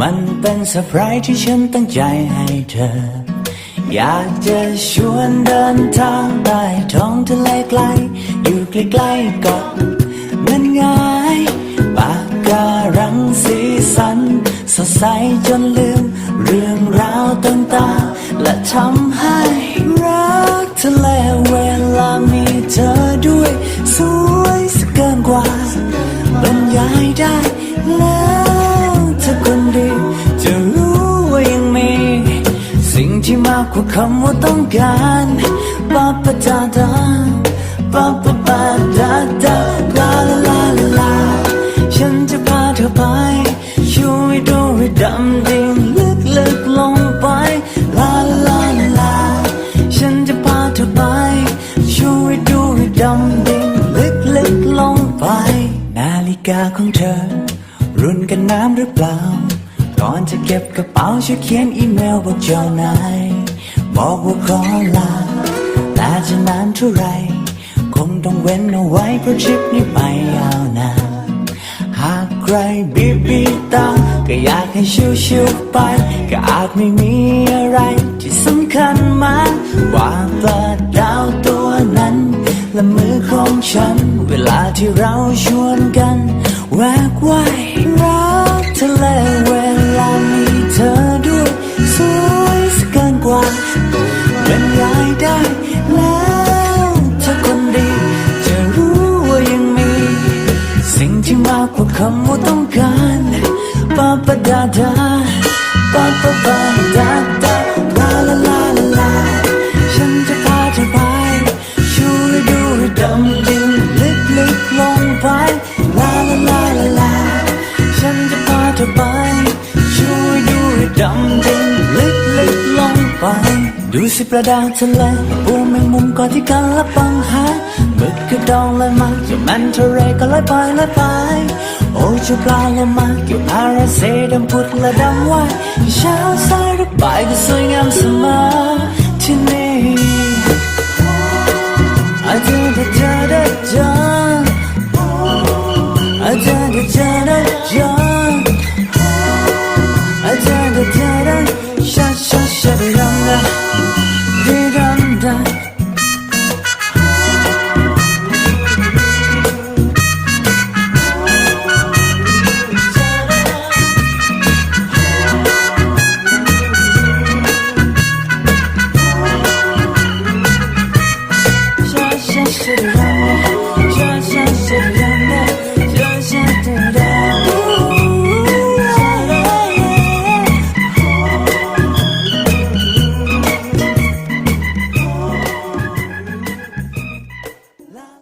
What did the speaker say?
มันเป็นเซอร์ไพรส์ที่ฉันตั้งใจให้เธอ อยากจะชวนเดินทางใต้ท้องทะเลไกล อยู่ใกล้ๆเกาะมันง่ายปากการังสีสัน สดใสจนลืม เรื่องราวต่างๆ และทำให้รักทะเลเวลามีเธอด้วย สวยสกเกินกว่าบรรยายได้แล้วากกว่าคำว่าต้องการปาปะดาดาปาปะปาดาดาลาลาลาลาลาฉันจะพาเธอไปช่วยดูให้ดำดิ่งลึกลึกลงไปลาลาลาลาฉันจะพาเธอไปช่วยดูให้ดำดิ่งลึกลึกลงไป นาฬิกาของเธอ รุ่นกันน้ำหรือเปล่าก่อนจะเก็บกระเป๋าช่วยเขียนอีเมลบอกเจ้านาย บอกว่าขอลาแต่จะนานเท่าไร คงต้องเว้นเอาไว้เพราะทริปนี้ไปยาวนานหากใครบีบีตา ก็อยากให้ชิวชิวๆไป ก็อาจไม่มีอะไรที่สำคัญมากกว่าปลาดาวตัวนั้น และมือของฉัน เวลาที่เราชวนกันแวกว่าย ที่มากกว่าคำว่าต้องการปาปดาดาปาปปาดาดาลาลาลาลาลาฉันจะพาเธอไปช่วยดูให้ดำดิ่งลึกลึกลงไปลาลาลาลาลาฉันจะพาเธอไปช่วยดูให้ดำดิ่งลึกลึกลงไป ดูสิปลาดาทะเลปูแมงมุมก่อนที่กันละปังหา ดองเลยมาจูแมนเทะเลก็ลอยไปลอยไป โอ้ชูปลาลอยมาจูมพาราเซดัมพุดและดำว่าเช้าสายรือบ่าก็สวยงามเสมอที่นี่อาจจะได้เจอได้เจออาจจะได้เจอได้เจอ da da da da